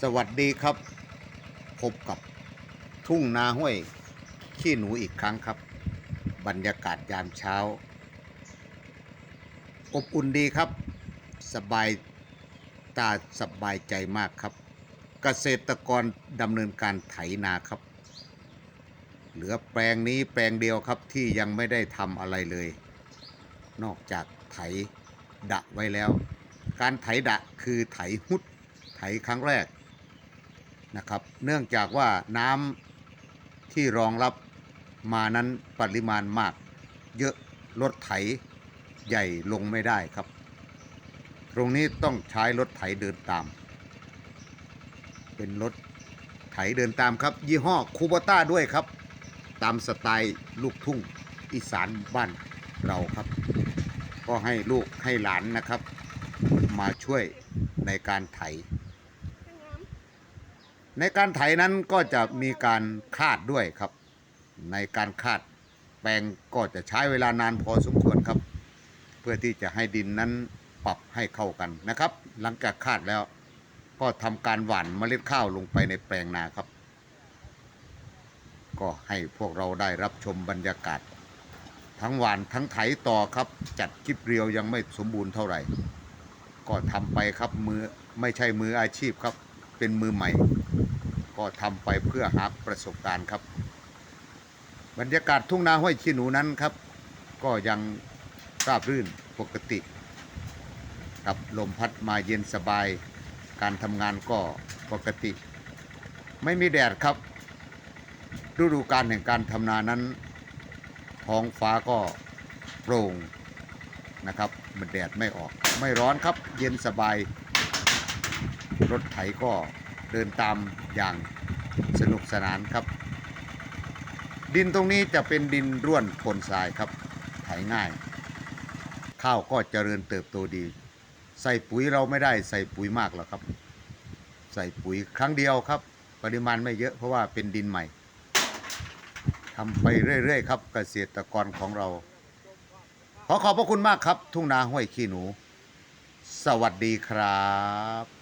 สวัสดีครับ พบกับทุ่งนาห้วยขี้หนูอีกครั้งครับ บรรยากาศยามเช้า อบอุ่นดีครับ สบายตาสบายใจมากครับ เกษตรกรดำเนินการไถนาครับ เหลือแปลงนี้แปลงเดียวครับที่ยังไม่ได้ทำอะไรเลย นอกจากไถดะไว้แล้ว การไถดะคือไถฮุดไถครั้งแรก นะครับ เนื่องจากว่าน้ำที่รองรับมานั้นปริมาณมาก เยอะรถไถใหญ่ลงไม่ได้ครับ ตรงนี้ต้องใช้รถไถเดินตาม เป็นรถไถเดินตามครับ ยี่ห้อคูบต้าด้วยครับ ตามสไตล์ลูกทุ่งอีสานบ้านเราครับ ก็ให้ลูกให้หลานนะครับ มาช่วยในการไถ ในการไถนั้นก็จะมีการคาดด้วยครับ ในการคาดแปลงก็จะใช้เวลานานพอสมควรครับ เพื่อที่จะให้ดินนั้นปรับให้เข้ากันนะครับ หลังจากคาดแล้วก็ทำการหว่านเมล็ดข้าวลงไปในแปลงนาครับ ก็ให้พวกเราได้รับชมบรรยากาศ ทั้งหว่านทั้งไถต่อครับ จัดคลิปเรียวยังไม่สมบูรณ์เท่าไหร่ ก็ทำไปครับมือไม่ใช่มืออาชีพครับ เป็นมือใหม่ ก็ทำไปเพื่อหาประสบการณ์ครับ บรรยากาศทุ่งนาห้วยขี้หนูนั้นครับ ก็ยังราบรื่นปกติกับลมพัดมาเย็นสบาย การทำงานก็ปกติ ไม่มีแดดครับ ฤดูการแห่งการทำนานั้น ท้องฟ้าก็โปร่งนะครับ มันแดดไม่ออก ไม่ร้อนครับ เย็นสบาย รถไถก็ เดินตามอย่างสนุกสนานครับ ดินตรงนี้จะเป็นดินร่วนปนทรายครับไถง่าย ข้าวก็เจริญเติบโตดี ใส่ปุ๋ยเราไม่ได้ใส่ปุ๋ยมากหรอกครับ ใส่ปุ๋ยครั้งเดียวครับ ปริมาณไม่เยอะเพราะว่าเป็นดินใหม่ทำไปเรื่อยๆครับเกษตรกรของเรา ขอขอบพระคุณมากครับ ทุ่งนาห้วยขี้หนู สวัสดีครับ